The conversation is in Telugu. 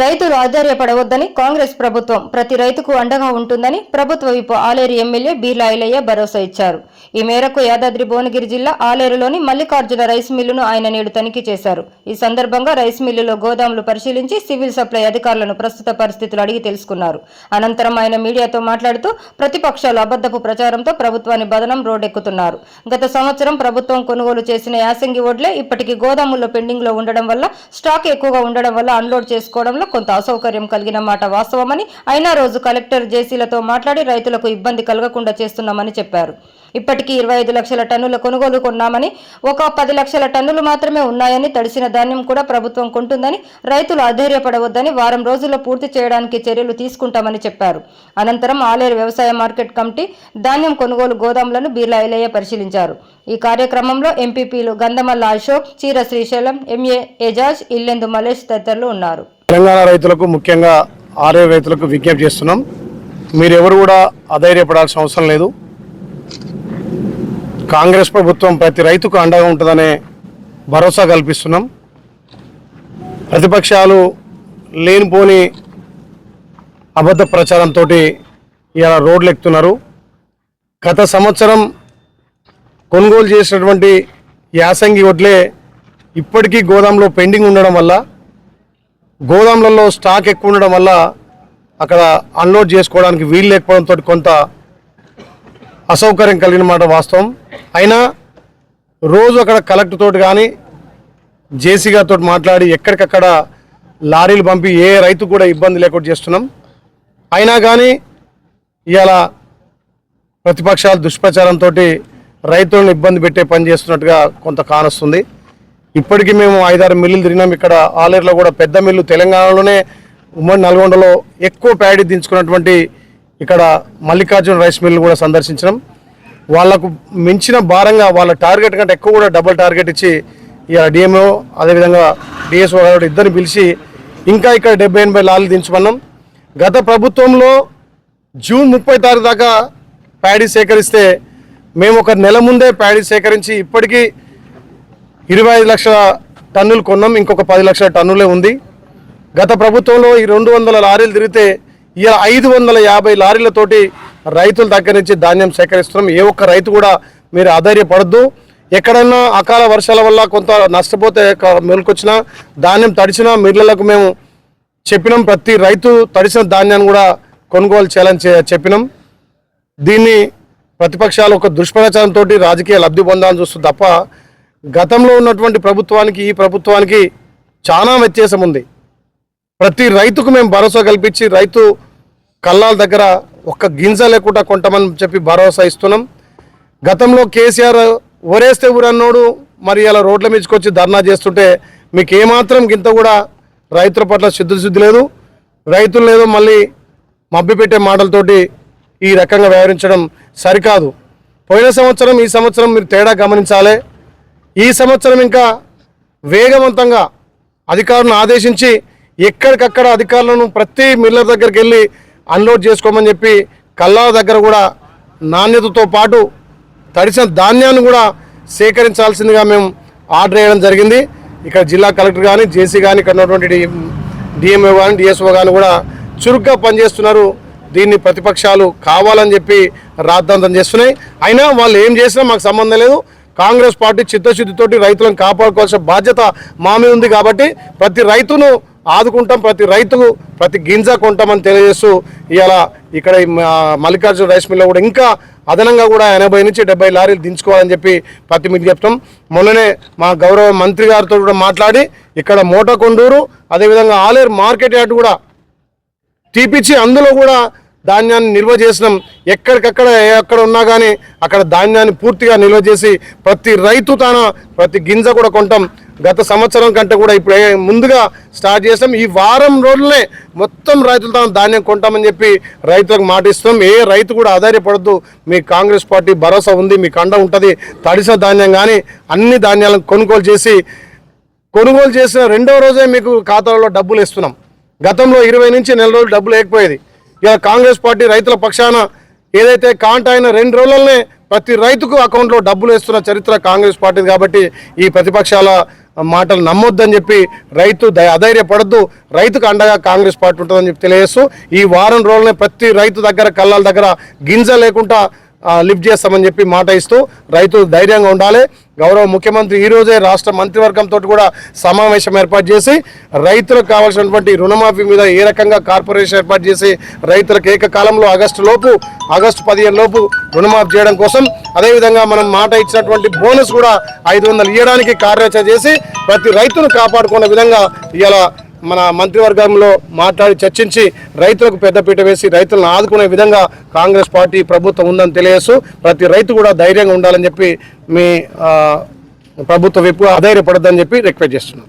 రైతులు ఆధ్వర్యపడవద్దని కాంగ్రెస్ ప్రభుత్వం ప్రతి రైతుకు అండగా ఉంటుందని ప్రభుత్వ విప్ ఆలేరు ఎమ్మెల్యే బీర్లా ఐలయ్య భరోసా ఇచ్చారు. ఈ మేరకు యాదాద్రి భువనగిరి జిల్లా ఆలేరులోని మల్లికార్జున రైస్ మిల్లును ఆయన నేడు తనిఖీ చేశారు. ఈ సందర్భంగా రైస్ మిల్లులో గోదాములు పరిశీలించి సివిల్ సప్లై అధికారులను ప్రస్తుత పరిస్థితులు అడిగి తెలుసుకున్నారు. అనంతరం ఆయన మీడియాతో మాట్లాడుతూ ప్రతిపక్షాలు అబద్ధపు ప్రచారంతో ప్రభుత్వాన్ని బదనం రోడ్డెక్కుతున్నారు గత సంవత్సరం ప్రభుత్వం కొనుగోలు చేసిన యాసంగి ఓడ్లే ఇప్పటికీ గోదాముల్లో పెండింగ్లో ఉండడం వల్ల స్టాక్ ఎక్కువగా ఉండడం వల్ల అన్లోడ్ చేసుకోవడంలో కొంత అసౌకర్యం కలిగిన మాట వాస్తవమని అయినా రోజు కలెక్టర్ జేసీలతో మాట్లాడి రైతులకు ఇబ్బంది కలగకుండా చేస్తున్నామని చెప్పారు. ఇప్పటికీ ఇరవై ఐదు లక్షల టన్నుల కొనుగోలు కొన్నామని ఒక పది లక్షల టన్నులు మాత్రమే ఉన్నాయని తడిసిన ధాన్యం కూడా ప్రభుత్వం కొంటుందని రైతులు అధైర్యపడవద్దని వారం రోజుల్లో పూర్తి చేయడానికి చర్యలు తీసుకుంటామని చెప్పారు. అనంతరం ఆలేరు వ్యవసాయ మార్కెట్ కమిటీ ధాన్యం కొనుగోలు గోదాములను బీర్లా ఐలయ్య పరిశీలించారు. ఈ కార్యక్రమంలో ఎంపీపీలు గంధమల్ల అశోక్ చీర శ్రీశైలం ఎంఏ ఎజాజ్ ఇల్లెందు మలేష్ తదితరులు ఉన్నారు. తెలంగాణ రైతులకు ముఖ్యంగా ఆర్ఏ రైతులకు విజ్ఞప్తి చేస్తున్నాం. మీరెవరు కూడా అధైర్యపడాల్సిన అవసరం లేదు. కాంగ్రెస్ ప్రభుత్వం ప్రతి రైతుకు అండగా ఉంటుందనే భరోసా కల్పిస్తున్నాం. ప్రతిపక్షాలు లేనిపోని అబద్ధ ప్రచారంతో ఇలా రోడ్లు ఎక్కుతున్నారు గత సంవత్సరం కొనుగోలు చేసినటువంటి యాసంగి వడ్లే ఇప్పటికీ గోదాంలో పెండింగ్ ఉండడం వల్ల గోదాములలో స్టాక్ ఎక్కువ ఉండడం వల్ల అక్కడ అన్లోడ్ చేసుకోవడానికి వీలు లేకపోవడంతో కొంత అసౌకర్యం కలిగిన మాట వాస్తవం. అయినా రోజు అక్కడ కలెక్టర్ తోటి కానీ జేసీ గారితో మాట్లాడి ఎక్కడికక్కడ లారీలు పంపి ఏ రైతు కూడా ఇబ్బంది లేకుండా చేస్తున్నాం. అయినా కానీ ఇవాళ ప్రతిపక్షాలు దుష్ప్రచారంతో రైతులను ఇబ్బంది పెట్టే పని చేస్తున్నట్టుగా కొంత కానొస్తుంది. ఇప్పటికీ మేము ఐదారు మిల్లులు తిరిగినాం. ఇక్కడ ఆలేరులో కూడా పెద్ద మిల్లు. తెలంగాణలోనే ఉమ్మడి నల్గొండలో ఎక్కువ ప్యాడీ దించుకున్నటువంటి ఇక్కడ మల్లికార్జున రైస్ మిల్లు కూడా సందర్శించినాం. వాళ్ళకు మించిన భారంగా వాళ్ళ టార్గెట్ కంటే ఎక్కువ కూడా డబుల్ టార్గెట్ ఇచ్చి ఇక డిఎంఓ అదేవిధంగా డిఎస్ఓ గారు ఇద్దరిని పిలిచి ఇంకా ఇక్కడ డెబ్బై ఎనభై లారీలు దించమన్నాం గత ప్రభుత్వంలో జూన్ ముప్పై తారీఖు దాకా ప్యాడీ సేకరిస్తే మేము ఒక నెల ముందే ప్యాడీ సేకరించి ఇప్పటికీ ఇరవై ఐదు లక్షల టన్నులు కొన్నాం ఇంకొక పది లక్షల టన్నులే ఉంది. గత ప్రభుత్వంలో ఈ రెండు వందల లారీలు తిరిగితే ఇలా ఐదు వందల యాభై లారీలతోటి రైతుల దగ్గర నుంచి ధాన్యం సేకరిస్తున్నాం. ఏ ఒక్క రైతు కూడా మీరు ఆధైర్యపడద్దు ఎక్కడన్నా అకాల వర్షాల వల్ల కొంత నష్టపోతే మెలుకొచ్చినా ధాన్యం తడిచినా మిల్లలకు మేము చెప్పినాం. ప్రతి రైతు తడిసిన ధాన్యాన్ని కూడా కొనుగోలు చేయాలని చెప్పినాం. దీన్ని ప్రతిపక్షాలు ఒక దుష్ప్రచారంతో రాజకీయ లబ్ధి పొందాలని చూస్తుంది తప్ప గతంలో ఉన్నటువంటి ప్రభుత్వానికి ఈ ప్రభుత్వానికి చాలా వ్యత్యాసం ఉంది. ప్రతి రైతుకు మేము భరోసా కల్పించి రైతు కళ్ళాల దగ్గర ఒక్క గింజ లేకుండా కొంటామని చెప్పి భరోసా ఇస్తున్నాం. గతంలో కేసీఆర్ ఒరేస్తే ఊరన్నోడు మరి అలా రోడ్ల మీదకొచ్చి ధర్నా చేస్తుంటే మీకు ఏమాత్రం గింత కూడా రైతుల పట్ల శుద్ధి లేదు. రైతులు లేదో మళ్ళీ మభ్యపెట్టే మాటలతోటి ఈ రకంగా వ్యవహరించడం సరికాదు. పోయిన సంవత్సరం ఈ సంవత్సరం మీరు తేడా గమనించాలి. ఈ సంవత్సరం ఇంకా వేగవంతంగా అధికారులను ఆదేశించి ఎక్కడికక్కడ అధికారులను ప్రతి మిల్లర్ దగ్గరికి వెళ్ళి అన్లోడ్ చేసుకోమని చెప్పి కల్లాల దగ్గర కూడా నాణ్యతతో పాటు తడిసిన ధాన్యాన్ని కూడా సేకరించాల్సిందిగా మేము ఆర్డర్ వేయడం జరిగింది. ఇక్కడ జిల్లా కలెక్టర్ కానీ జేసీ కానీ ఇక్కడ ఉన్నటువంటి డిఎంఓ కానీ డిఎస్ఓ కానీ కూడా చురుగ్గా పనిచేస్తున్నారు. దీన్ని ప్రతిపక్షాలు కావాలని చెప్పి రాద్ధాంతం చేస్తున్నాయి. అయినా వాళ్ళు ఏం చేసినా మాకు సంబంధం లేదు. కాంగ్రెస్ పార్టీ చిత్తశుద్ధితోటి రైతులను కాపాడుకోవాల్సిన బాధ్యత మా మీద ఉంది కాబట్టి ప్రతి రైతును ఆదుకుంటాం ప్రతి రైతుకు ప్రతి గింజ కొంటామని తెలియజేస్తూ ఇవాళ ఇక్కడ మల్లికార్జున రైస్ మిల్లో కూడా ఇంకా అదనంగా కూడా ఎనభై నుంచి డెబ్బై లారీలు దించుకోవాలని చెప్పి ప్రతి మీకు చెప్తాం. మొన్ననే మా గౌరవ మంత్రి గారితో కూడా మాట్లాడి ఇక్కడ మోటకొండూరు అదేవిధంగా ఆలేరు మార్కెట్ యార్డ్ కూడా తీపిచ్చి అందులో కూడా ధాన్యాన్ని నిల్వ చేసినాం. ఎక్కడికక్కడ ఎక్కడ ఉన్నా కానీ అక్కడ ధాన్యాన్ని పూర్తిగా నిల్వ చేసి ప్రతి రైతు తాన ప్రతి గింజ కూడా కొంటాం. గత సంవత్సరం కంటే కూడా ఇప్పుడు ముందుగా స్టార్ట్ చేసాం ఈ వారం రోజులనే మొత్తం రైతులు తాను ధాన్యం కొంటామని చెప్పి రైతులకు మాటిస్తాం ఏ రైతు కూడా ఆధారపడద్దు. మీ కాంగ్రెస్ పార్టీ భరోసా ఉంది మీ కండ ఉంటుంది. తడిస ధాన్యం కానీ అన్ని ధాన్యాలను కొనుగోలు చేసి కొనుగోలు చేసిన రెండో రోజే మీకు ఖాతాలో డబ్బులు ఇస్తున్నాం గతంలో ఇరవై నుంచి నెల రోజులు డబ్బులు లేకపోయేది ఇలా కాంగ్రెస్ పార్టీ రైతుల పక్షాన ఏదైతే కాంట అయిన రెండు రోజులనే ప్రతి రైతుకు అకౌంట్లో డబ్బులు వేస్తున్న చరిత్ర కాంగ్రెస్ పార్టీ కాబట్టి ఈ ప్రతిపక్షాల మాటలు నమ్మొద్దని చెప్పి రైతు అధైర్యపడద్దు రైతుకు అండగా కాంగ్రెస్ పార్టీ ఉంటుందని చెప్పి తెలియజేస్తూ ఈ వారం రోజులనే ప్రతి రైతు దగ్గర కళ్ళాల దగ్గర గింజ లేకుండా లిఫ్ట్ చేస్తామని చెప్పి మాట ఇస్తూ రైతు ధైర్యంగా ఉండాలి. గౌరవ ముఖ్యమంత్రి ఈరోజే రాష్ట్ర మంత్రివర్గంతో కూడా సమావేశం ఏర్పాటు చేసి రైతులకు కావాల్సినటువంటి రుణమాఫీ మీద ఏ రకంగా కార్పొరేషన్ ఏర్పాటు చేసి రైతులకు ఏకకాలంలో ఆగస్టు లోపు ఆగస్టు పదిహేను లోపు రుణమాఫీ చేయడం కోసం అదేవిధంగా మనం మాట ఇచ్చినటువంటి బోనస్ కూడా ఐదు వందలు ఇవ్వడానికి కార్యాచరణ చేసి ప్రతి రైతును కాపాడుకున్న విధంగా ఇలా మన మంత్రివర్గంలో మాట్లాడి చర్చించి రైతులకు పెద్దపీట వేసి రైతులను ఆదుకునే విధంగా కాంగ్రెస్ పార్టీ ప్రభుత్వం ఉందని తెలియజేస్తూ ప్రతి రైతు కూడా ధైర్యంగా ఉండాలని చెప్పి మీ ప్రభుత్వ వైపు అధైర్యపడద్దని చెప్పి రిక్వెస్ట్ చేస్తున్నాం.